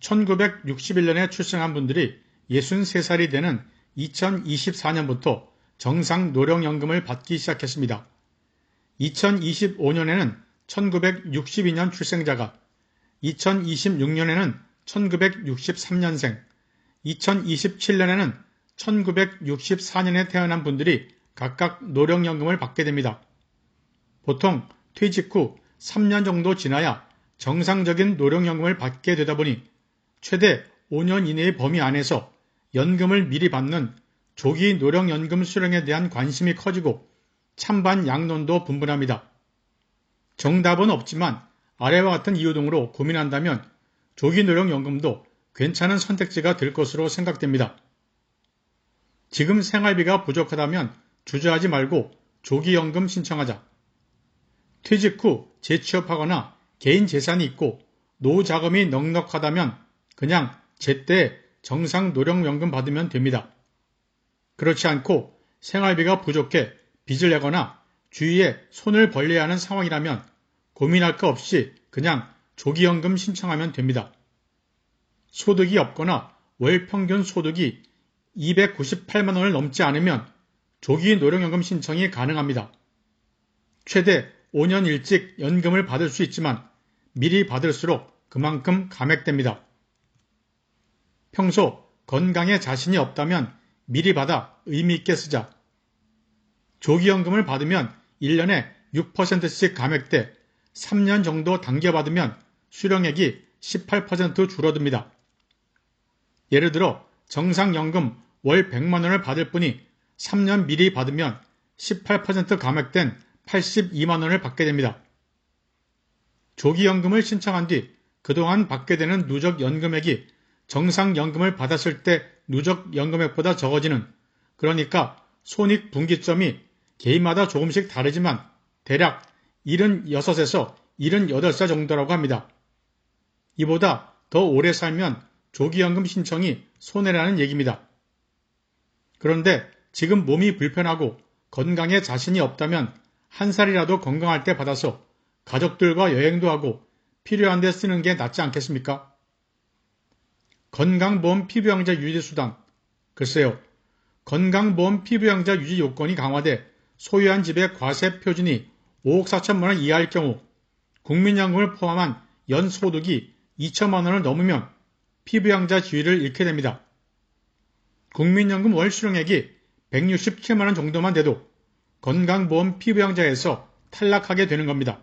1961년에 출생한 분들이 63살이 되는 2024년부터 정상 노령연금을 받기 시작했습니다. 2025년에는 1962년 출생자가 2026년에는 1963년생, 2027년에는 1964년에 태어난 분들이 각각 노령연금을 받게 됩니다. 보통 퇴직 후 3년 정도 지나야 정상적인 노령연금을 받게 되다 보니 최대 5년 이내의 범위 안에서 연금을 미리 받는 조기 노령연금 수령에 대한 관심이 커지고 찬반 양론도 분분합니다. 정답은 없지만 아래와 같은 이유 등으로 고민한다면 조기 노령연금도 괜찮은 선택지가 될 것으로 생각됩니다. 지금 생활비가 부족하다면 주저하지 말고 조기연금 신청하자. 퇴직 후 재취업하거나 개인 재산이 있고 노후 자금이 넉넉하다면 그냥 제때 정상 노령연금 받으면 됩니다. 그렇지 않고 생활비가 부족해 빚을 내거나 주위에 손을 벌려야 하는 상황이라면 고민할 거 없이 그냥 조기연금 신청하면 됩니다. 소득이 없거나 월 평균 소득이 298만원을 넘지 않으면 조기 노령연금 신청이 가능합니다. 최대 5년 일찍 연금을 받을 수 있지만 미리 받을수록 그만큼 감액됩니다. 평소 건강에 자신이 없다면 미리 받아 의미있게 쓰자. 조기연금을 받으면 1년에 6%씩 감액돼 3년 정도 당겨받으면 수령액이 18% 줄어듭니다. 예를 들어 정상연금 월 100만원을 받을 분이 3년 미리 받으면 18% 감액된 82만원을 받게 됩니다. 조기연금을 신청한 뒤 그동안 받게 되는 누적 연금액이 정상연금을 받았을 때 누적연금액보다 적어지는 그러니까 손익분기점이 개인마다 조금씩 다르지만 대략 76에서 78살 정도라고 합니다. 이보다 더 오래 살면 조기연금 신청이 손해라는 얘기입니다. 그런데 지금 몸이 불편하고 건강에 자신이 없다면 한 살이라도 건강할 때 받아서 가족들과 여행도 하고 필요한 데 쓰는 게 낫지 않겠습니까? 건강보험 피부양자 유지 수당. 글쎄요. 건강보험 피부양자 유지 요건이 강화돼 소유한 집의 과세 표준이 5억 4천만 원 이하일 경우 국민연금을 포함한 연 소득이 2천만 원을 넘으면 피부양자 지위를 잃게 됩니다. 국민연금 월 수령액이 167만 원 정도만 돼도 건강보험 피부양자에서 탈락하게 되는 겁니다.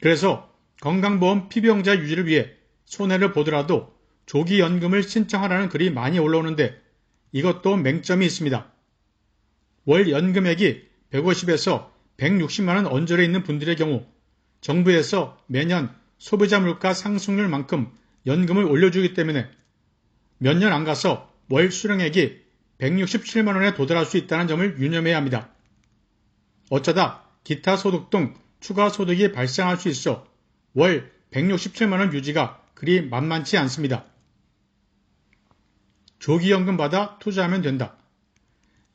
그래서 건강보험 피부양자 유지를 위해 손해를 보더라도 조기연금을 신청하라는 글이 많이 올라오는데 이것도 맹점이 있습니다. 월 연금액이 150에서 160만원 언저리에 있는 분들의 경우 정부에서 매년 소비자 물가 상승률만큼 연금을 올려주기 때문에 몇 년 안 가서 월 수령액이 167만원에 도달할 수 있다는 점을 유념해야 합니다. 어쩌다 기타 소득 등 추가 소득이 발생할 수 있어 월 167만원 유지가 그리 만만치 않습니다. 조기연금 받아 투자하면 된다.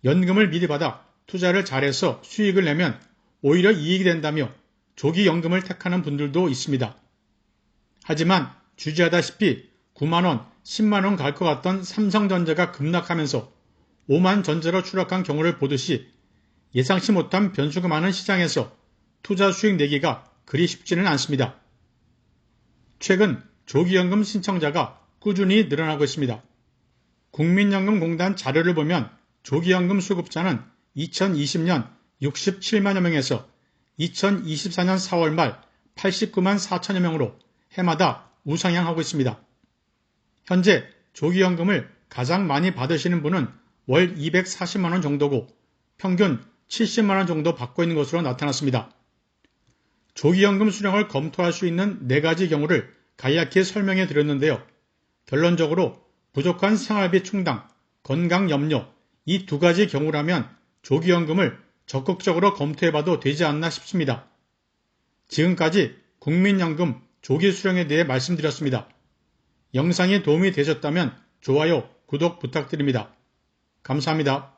연금을 미리 받아 투자를 잘해서 수익을 내면 오히려 이익이 된다며 조기연금을 택하는 분들도 있습니다. 하지만 주지하다시피 9만원, 10만원 갈 것 같던 삼성전자가 급락하면서 5만 전자로 추락한 경우를 보듯이 예상치 못한 변수가 많은 시장에서 투자 수익 내기가 그리 쉽지는 않습니다. 최근 조기연금 신청자가 꾸준히 늘어나고 있습니다. 국민연금공단 자료를 보면 조기연금 수급자는 2020년 67만여 명에서 2024년 4월 말 89만 4천여 명으로 해마다 우상향하고 있습니다. 현재 조기연금을 가장 많이 받으시는 분은 월 240만원 정도고 평균 70만원 정도 받고 있는 것으로 나타났습니다. 조기연금 수령을 검토할 수 있는 네 가지 경우를 간략히 설명해 드렸는데요. 결론적으로 부족한 생활비 충당, 건강 염려 이 두 가지 경우라면 조기연금을 적극적으로 검토해봐도 되지 않나 싶습니다. 지금까지 국민연금 조기 수령에 대해 말씀드렸습니다. 영상이 도움이 되셨다면 좋아요, 구독 부탁드립니다. 감사합니다.